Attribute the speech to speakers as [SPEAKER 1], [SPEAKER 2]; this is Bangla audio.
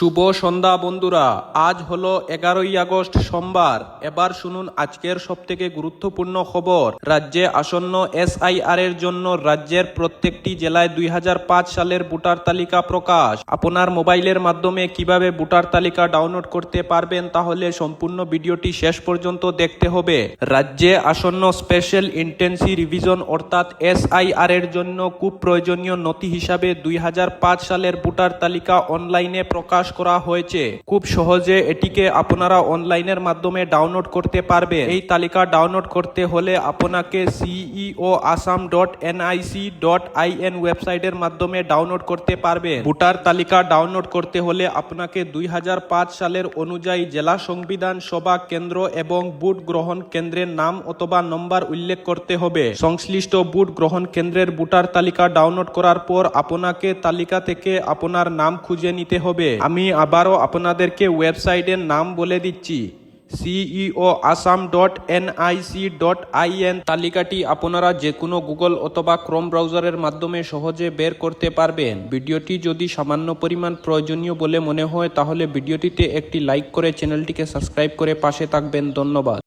[SPEAKER 1] শুভ সন্ধ্যা বন্ধুরা, আজ হলো এগারোই আগস্ট সোমবার। এবার শুনুন আজকের সবথেকে গুরুত্বপূর্ণ খবর। রাজ্যে আসন্ন এসআইআর এর জন্য রাজ্যের প্রত্যেকটি জেলায় দুই হাজার পাঁচ সালের ভোটার তালিকা প্রকাশ। আপনার মোবাইলের মাধ্যমে কীভাবে ভোটার তালিকা ডাউনলোড করতে পারবেন তাহলে সম্পূর্ণ ভিডিওটি শেষ পর্যন্ত দেখতে হবে। রাজ্যে আসন্ন স্পেশাল ইন্টেন্সি রিভিশন অর্থাৎ এসআইআর এর জন্য খুব প্রয়োজনীয় নথি হিসাবে দুই হাজার পাঁচ সালের ভোটার তালিকা অনলাইনে প্রকাশ করা হয়েছে। খুব সহজে এটিকে আপনারা অনলাইনের মাধ্যমে ডাউনলোড করতে পারবেন। এই তালিকা ডাউনলোড করতে হলে আপনাকে CEO Assam dot NIC dot IN ওয়েবসাইটের মাধ্যমে ডাউনলোড করতে পারবেন। ভোটার তালিকা ডাউনলোড করতে হলে আপনাকে দুই হাজার পাঁচ সালের অনুযায়ী জেলা সংবিধান সভা কেন্দ্র এবং বুট গ্রহণ কেন্দ্রের নাম অথবা নম্বর উল্লেখ করতে হবে। সংশ্লিষ্ট বুট গ্রহণ কেন্দ্রের ভোটার তালিকা ডাউনলোড করার পর আপনাকে তালিকা থেকে আপনার নাম খুঁজে নিতে হবে। আমি আবারও আপনাদেরকে ওয়েবসাইটের নাম বলে দিচ্ছি CEO Assam dot NIC dot IN তালিকাটি আপনারা যে কোনো গুগল অথবা ক্রোম ব্রাউজারের মাধ্যমে সহজে বের করতে পারবেন। ভিডিওটি যদি সামান্য পরিমাণ প্রয়োজনীয় বলে মনে হয়, তাহলে ভিডিওটিতে একটি লাইক করে চ্যানেলটিকে সাবস্ক্রাইব করে পাশে থাকবেন। ধন্যবাদ।